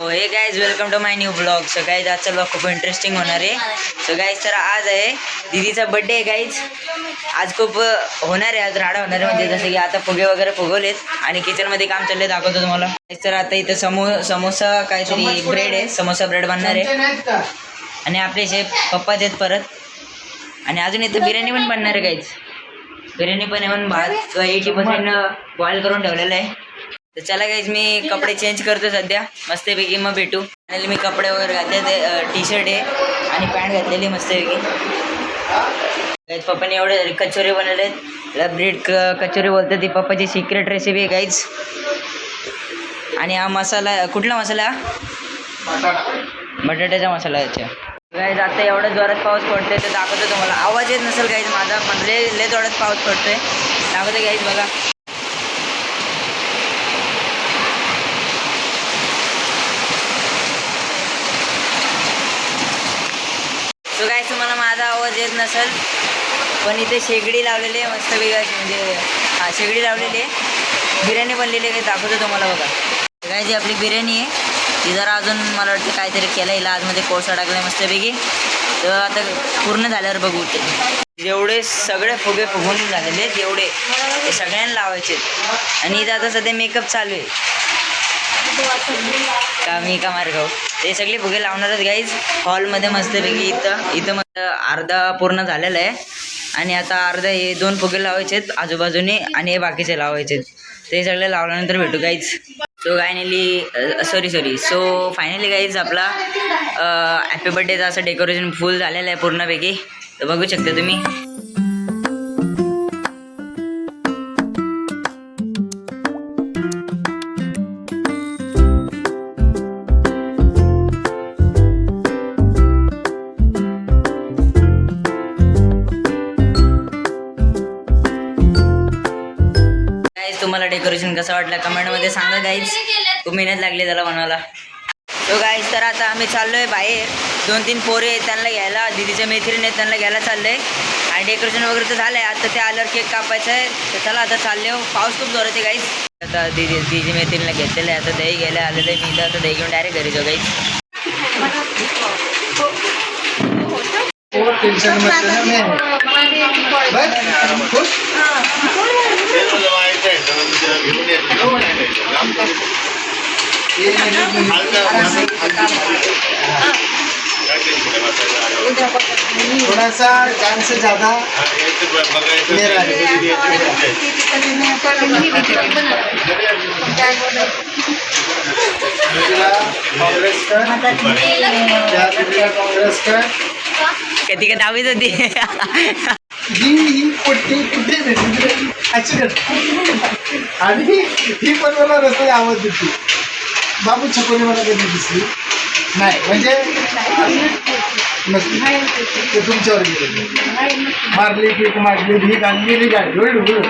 हो hey guys welcome to my new blog so guys आजचा blog खूप interesting होणार आहे. सो गाईज तर आज आहे दीदीचा बड्डे आहे गाईज आज खूप होणार आहे आज राडा होणार आहे. म्हणजे जसं की आता फुगे वगैरे फुगवलेत आणि किचनमध्ये काम चाललंय दाखवतो तुम्हाला. तर आता इथं समो समोसा काहीतरी ब्रेड आहे. समोसा ब्रेड बनणार आहे. आणि आपले शेफ पप्पाच आहेत परत. आणि अजून इथं बिर्याणी पण बनणार आहे गाईज बिर्याणी पण आहे पण भात एटी पर्सेंट बॉईल करून ठेवलेलं आहे. तर चला गाईज मी कपडे चेंज करतो सध्या. मस्तपैकी मग भेटू. आणि मी कपडे वगैरे घातले ते टी शर्ट आहे आणि पॅन्ट घातलेली मस्तपैकी. गाईज पप्पाने एवढे कचोरी बनवले आहेत ब्रेड क कचोरी बोलतात ती पप्पाची सिक्रेट रेसिपी आहे गाईज आणि हा मसाला कुठला मसाला? हा? बटाट्याचा मसाला याच्या गाईज आता एवढा जोरात पाऊस पडतोय तर दाखवतो तुम्हाला. आवाज येत नसेल गाईज माझा पण लय लय जोरात पाऊस पडतोय. दाखवतो गाईज बघा. सो काय तुम्हाला माझा आवाज येत नसेल पण इथे शेगडी लावलेली आहे मस्त वेगळा म्हणजे हा शेगडी लावलेली आहे. बिर्याणी बनलेली आहे दाखवतो तुम्हाला बघा. काय जी आपली बिर्याणी आहे. ती जरा अजून मला वाटतं काहीतरी केलं हिला आतमध्ये कोळसा टाकला मस्तपैकी. तर आता पूर्ण झाल्यावर बघू ते. जेवढे सगळे फुगे फुगून झालेले आहेत एवढे ते सगळ्यांना लावायचे आणि इथं आता सध्या मेकअप चालू आहे. का मी का मारगाव ते सगळे फुगे लावणारच गाईज हॉलमध्ये मस्तपैकी इथं इथं मस्त अर्धा पूर्ण झालेलं आहे. आणि आता अर्धा हे दोन फुगे लावायचे आहेत आजूबाजूने आणि हे बाकीचे लावायचे ते सगळे लावल्यानंतर भेटू guys so finally sorry sorry so finally guys आपला हॅपी बड्डेचं असं डेकोरेशन फुल झालेलं आहे पूर्णपैकी. तर बघू शकता तुम्ही. तुम्हाला डेकोरेशन कसं वाटलं कमेंटमध्ये सांगा गाईज खूप मेहनत लागली त्याला बनवायला तो गाईज तर आता आम्ही चाललोय बाहेर. दोन तीन पोरे आहेत त्यांना घ्यायला. दिदीच्या मैत्रीण आहेत त्यांना घ्यायला चाललंय. आणि डेकोरेशन वगैरे तर झालंय. आता ते आल्यावर केक कापायचं आहे. तर चला आता चालले हो. पाऊस खूप जोरात आहे गाईज आता दिदी दिदी मैत्रिणीला घेतलेलं आहे. आता दही घ्यायला आलेलं आहे. मी इथं आता दही घेऊन डायरेक्ट घरी जाऊ गाईज टेंशन मत नाही बस खुश थोड़ा सा जान से ज्यादा मेरा कधी का दहावीच होती ही ही पोट्टी कुठे भेटली आणि ही पण मला रस्ते आवाज देते. बाबू छकोली मला कधी दिसली नाही म्हणजे ते तुमच्यावर गेले मारली पीक मारली भीक आणली होईल होईल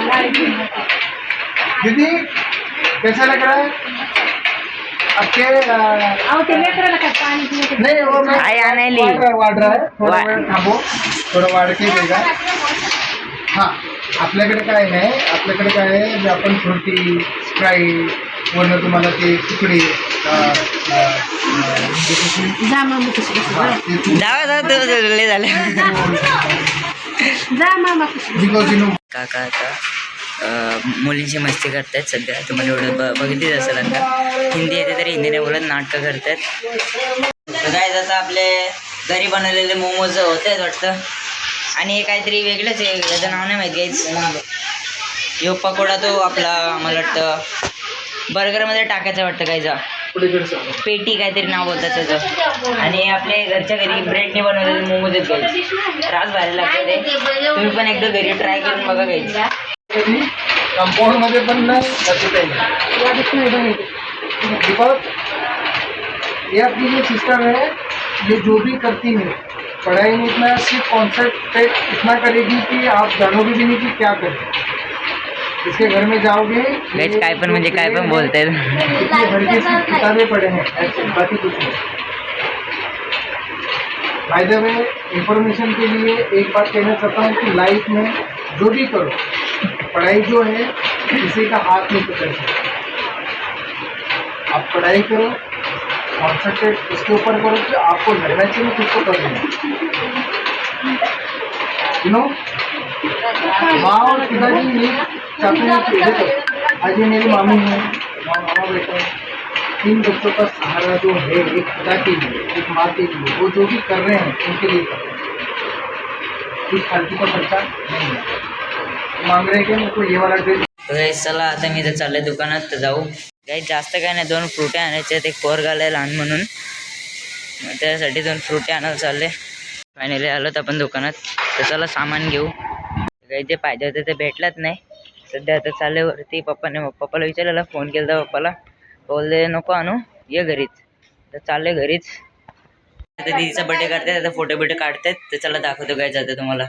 दीदी कशाला करा आपके अं, नहीं वो मैं आई आणायली. वाढ रहा है, वाढ रहा है. थोडा वा- वेळ थांबो. थोडं वाढके देगा हां. आपल्याकडे काय आहे आपल्याकडे काय आहे? जे आपण फ्रुटी स्प्राईट वरनं तुम्हाला ते तुकडे जसं जावा जावा लय झालं. काका आता अं, मुलींची मस्ती करतायत सध्या. तुम्हाला एवढं ब बघितलीच असेल आता. हिंदी येते तरी हिंदीने बोलत नाटकं करतात तर काय आता आपले घरी बनवलेले मोमोज होत आहेत वाटतं. आणि हे काहीतरी वेगळंच आहे याचं नाव नाही माहिती काहीच यो पकोडा तो आपला मला वाटतं बर्गरमध्ये टाकायचं वाटतं काय पेटी काहीतरी नाव होतं त्याचं. आणि आपल्या घरच्या घरी ब्रेडने बनवतात मोमोज त्रास भारी लागतो ते. तुम्ही पण एकदा घरी ट्राय करून बघा काही कंपाऊंडमध्ये पण नाही जो सिस्टम है ये जो भी करती है पढ़ाई में इतना सिर्फ कॉन्सेंट्रेट इतना करेगी कि आप जानोगे भी नहीं कि क्या करें इसके घर में जाओगे? गाइस काय पण म्हणजे काय पण बोलतायत इतनी हल्की किताबें पढ़े हैं? ऐसे बाकी कुछ नहीं। बाय द वे इंफॉर्मेशन के लिए एक बात कहना चाहता हूँ कि लाइफ में जो भी करो पढ़ाई जो है किसी का हाथ नहीं पकड़ सकती आप पढ़ाई करो कॉन्सेंट्रेट इसके ऊपर करो कि आपको लगना चाहिए कि उसको कर देना यू नो माँ और पिताजी आज मेरी मामी है माँ मामा बेटा है. तीन बच्चों का सहारा जो है एक पिता के लिए एक माँ के लिए वो जो भी कर रहे हैं उनके लिए कर रहे हैं. कुछ फालतू का खर्चा नहीं है. मांग रहे हैं कि मेरे को ये वाला ड्रेस तर गाईज चला आता मी तर चाललंय दुकानात तर जाऊ. काही जास्त काय नाही दोन फ्रुटे आणायचे आहेत. एक पोर घालाय लहान म्हणून. मग त्यासाठी दोन फ्रुटे आणायला चालले फायनली आलो तर आपण दुकानात. तर चला सामान घेऊ. काही जे पाहिजे होते ते भेटलाच नाही. सध्या आता चालले वरती. पप्पाने पप्पाला विचारलेला फोन केला होता पप्पाला. बोलले नको आणू ये घरीच. तर चालले घरीच. आता दीदीचा बड्डे करतात आता फोटो बिटो काढतात तर चला दाखवतो काय जातं तुम्हाला.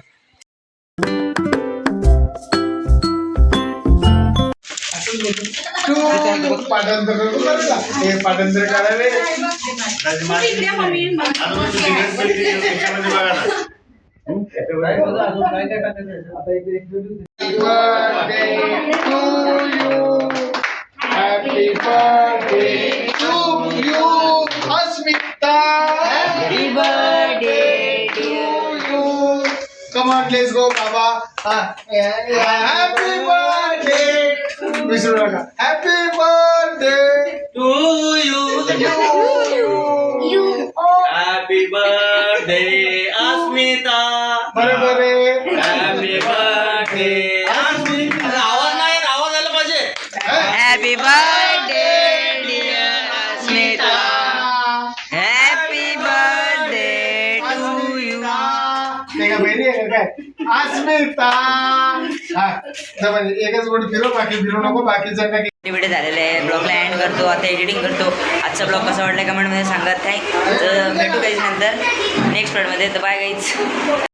पाठांतर नको Happy birthday to you, Asmita. Happy birthday to you. Come on, go, Baba. Happy birthday. Happy birthday to you. You. you. Happy birthday. Happy birthday, dear Asmita. Happy birthday to you. ते का berry आहे का काय अस्मिता हा जा म्हणजे एकच बोट फिरव बाकी फिरू नको बाकीचं का व्हिडिओ झालेले आहे ब्लॉगला एंड करतो आता एडिटिंग करतो आजचा ब्लॉग कसा वाटला कमेंटमध्ये सांगत तर भेटू काहीच नंतर नेक्स्टमध्ये तर बाय काहीच